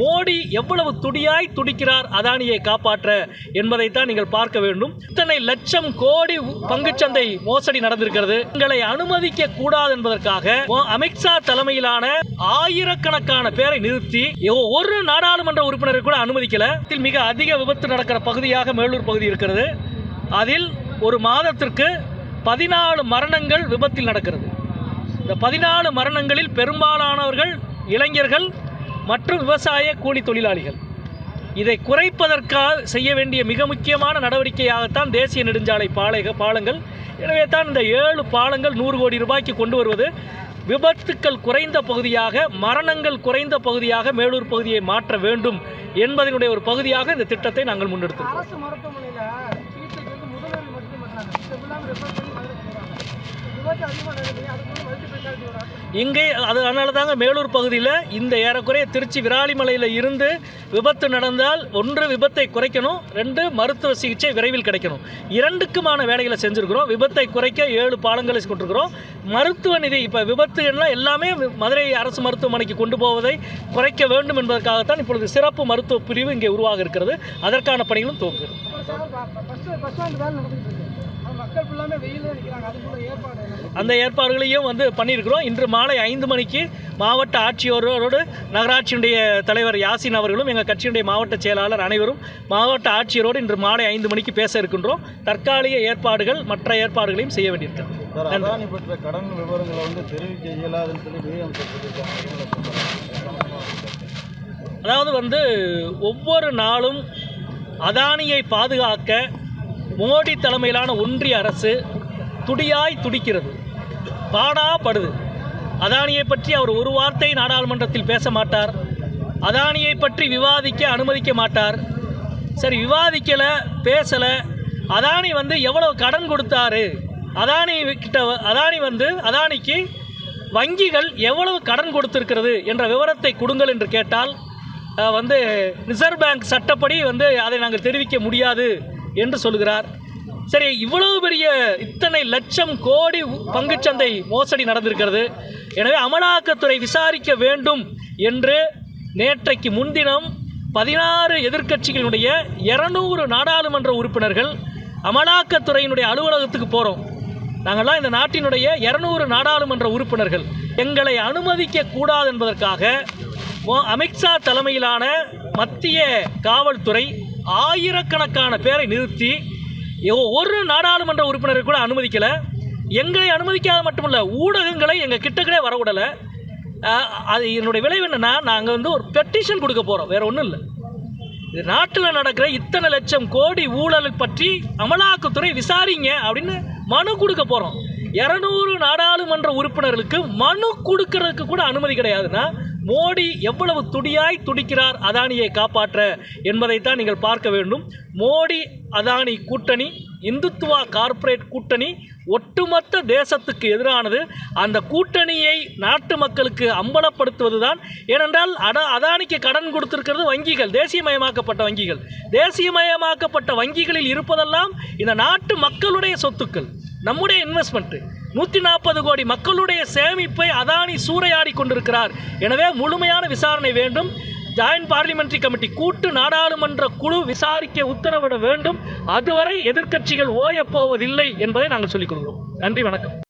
மோடி எவ்வளவு துடியாய் துடிக்கிறார் அதானியை காப்பாற்ற என்பதைத்தான் நீங்கள் பார்க்க வேண்டும். இத்தனை லட்சம் கோடி பங்குச்சந்தை மோசடி நடந்திருக்கிறது. எங்களை அனுமதிக்க கூடாது என்பதற்காக அமித்ஷா தலைமையிலான ஆயிரக்கணக்கான பேரை நிறுத்தி ஒரு நாடாளுமன்ற உறுப்பினரை கூட அனுமதிக்கல. இதில் மிக அதிக விபத்து நடக்கிற பகுதியாக மேலூர் பகுதி இருக்கிறது. அதில் ஒரு மாதத்திற்கு பதினாலு மரணங்கள் விபத்தில் நடக்கிறது. இந்த பதினாலு மரணங்களில் பெரும்பாலானவர்கள் இளைஞர்கள் மற்றும் விவசாய கூலி தொழிலாளிகள். இதை குறைப்பதற்காக செய்ய வேண்டிய மிக முக்கியமான நடவடிக்கையாகத்தான் தேசிய நெடுஞ்சாலை பாலை பாலங்கள். எனவே தான் இந்த ஏழு பாலங்கள் நூறு கோடி ரூபாய்க்கு கொண்டு வருவது. விபத்துக்கள் குறைந்த பகுதியாக மரணங்கள் குறைந்த பகுதியாக மேலூர் பகுதியை மாற்ற வேண்டும் என்பதனுடைய ஒரு பகுதியாக இந்த திட்டத்தை நாங்கள் முன்னெடுத்தோம் இங்கே அது அதனால தாங்க மேலூர் பகுதியில் இந்த ஏறக்குறைய திருச்சி விராலிமலையில் இருந்து விபத்து நடந்தால் ஒன்று விபத்தை குறைக்கணும் ரெண்டு மருத்துவ சிகிச்சை விரைவில் கிடைக்கணும். இரண்டுக்குமான வேலைகளை செஞ்சுருக்கிறோம். விபத்தை குறைக்க ஏழு பாலங்களை கொண்டிருக்கிறோம். மருத்துவ நிதி இப்போ விபத்து எல்லாம் எல்லாமே மதுரை அரசு மருத்துவமனைக்கு கொண்டு போவதை குறைக்க வேண்டும் என்பதற்காகத்தான் இப்பொழுது சிறப்பு மருத்துவ பிரிவு இங்கே உருவாக இருக்கிறது. அதற்கான பணிகளும் துவங்குகிறது. அந்த ஏற்பாடுகளையும் வந்து பண்ணியிருக்கிறோம். இன்று மாலை ஐந்து மணிக்கு மாவட்ட ஆட்சியரோடு நகராட்சியினுடைய தலைவர் யாசின் அவர்களும் எங்கள் கட்சியினுடைய மாவட்ட செயலாளர் அனைவரும் மாவட்ட ஆட்சியரோடு இன்று மாலை ஐந்து மணிக்கு பேச இருக்கின்றோம். தற்காலிக ஏற்பாடுகள் மற்ற ஏற்பாடுகளையும் செய்ய வேண்டியிருக்கிறது. கடன் விவரங்களை வந்து தெரிவிக்க இயலாதுன்னு சொல்லி அதாவது வந்து ஒவ்வொரு நாளும் அதானியை பாதுகாக்க மோடி தலைமையிலான ஒன்றிய அரசு துடியாய் துடிக்கிறது. பாடாப்படுது. அதானியை பற்றி அவர் ஒரு வார்த்தை நாடாளுமன்றத்தில் பேச மாட்டார். அதானியை பற்றி விவாதிக்க அனுமதிக்க மாட்டார். சரி விவாதிக்கலை பேசலை. அதானி வந்து எவ்வளவு கடன் கொடுத்தாரு? அதானி கிட்ட அதானி வந்து அதானிக்கு வங்கிகள் எவ்வளவு கடன் கொடுத்திருக்கிறது என்ற விவரத்தை கொடுங்கள் என்று கேட்டால் வந்து ரிசர்வ் பேங்க் சட்டப்படி வந்து அதை நாங்கள் தெரிவிக்க முடியாது. என்று சொல்கிறார். சரி இவ்வளவு பெரிய இத்தனை லட்சம் கோடி பங்குச்சந்தை மோசடி நடந்திருக்கிறது. எனவே அமலாக்கத்துறை விசாரிக்க வேண்டும் என்று நேற்றைக்கு முன்தினம் பதினாறு எதிர்க்கட்சிகளினுடைய இருநூறு நாடாளுமன்ற உறுப்பினர்கள் அமலாக்கத்துறையினுடைய அலுவலகத்துக்கு போகிறோம் நாங்கள்லாம் இந்த நாட்டினுடைய இரநூறு நாடாளுமன்ற உறுப்பினர்கள். எங்களை அனுமதிக்க கூடாது என்பதற்காக அமித்ஷா தலைமையிலான மத்திய காவல்துறை ஆயிரக்கணக்கான பேரை நிறுத்தி ஒரு நாடாளுமன்ற உறுப்பினரை கூட அனுமதிக்கலை. எங்களை அனுமதிக்காத மட்டுமல்ல ஊடகங்களை எங்கள் கிட்டக்கடே வரவிடலை. அது என்னுடைய விளைவு என்னென்னா நாங்கள் வந்து ஒரு பெட்டிஷன் கொடுக்க போகிறோம் வேற ஒன்றும் இல்லை. இது நாட்டில் நடக்கிற இத்தனை லட்சம் கோடி ஊழல் பற்றி அமலாக்கத்துறை விசாரிங்க அப்படின்னு மனு கொடுக்க போகிறோம் இரநூறு நாடாளுமன்ற உறுப்பினர்களுக்கு மனு கொடுக்கறதுக்கு கூட அனுமதி கிடையாதுன்னா மோடி எவ்வளவு துடியாய் துடிக்கிறார் அதானியை காப்பாற்ற என்பதைத்தான் நீங்கள் பார்க்க வேண்டும். மோடி அதானி கூட்டணி இந்துத்துவா கார்ப்பரேட் கூட்டணி ஒட்டுமொத்த தேசத்துக்கு எதிரானது. அந்த கூட்டணியை நாட்டு மக்களுக்கு அம்பலப்படுத்துவது தான் ஏனென்றால் அட அதானிக்கு கடன் கொடுத்திருக்கிறது வங்கிகள் தேசியமயமாக்கப்பட்ட வங்கிகள். தேசியமயமாக்கப்பட்ட வங்கிகளில் இருப்பதெல்லாம் இந்த நாட்டு மக்களுடைய சொத்துக்கள் நம்முடைய இன்வெஸ்ட்மெண்ட்டு நூற்றி நாற்பது கோடி மக்களுடைய சேமிப்பை அதானி சூறையாடி கொண்டிருக்கிறார். எனவே முழுமையான விசாரணை வேண்டும். ஜாயின்ட் பார்லிமெண்ட்ரி கமிட்டி கூட்டு நாடாளுமன்ற குழு விசாரிக்க உத்தரவிட வேண்டும். அதுவரை எதிர்க்கட்சிகள் ஓயப் போவதில்லை என்பதை நாங்கள் சொல்லிக் கொள்கிறோம். நன்றி வணக்கம்.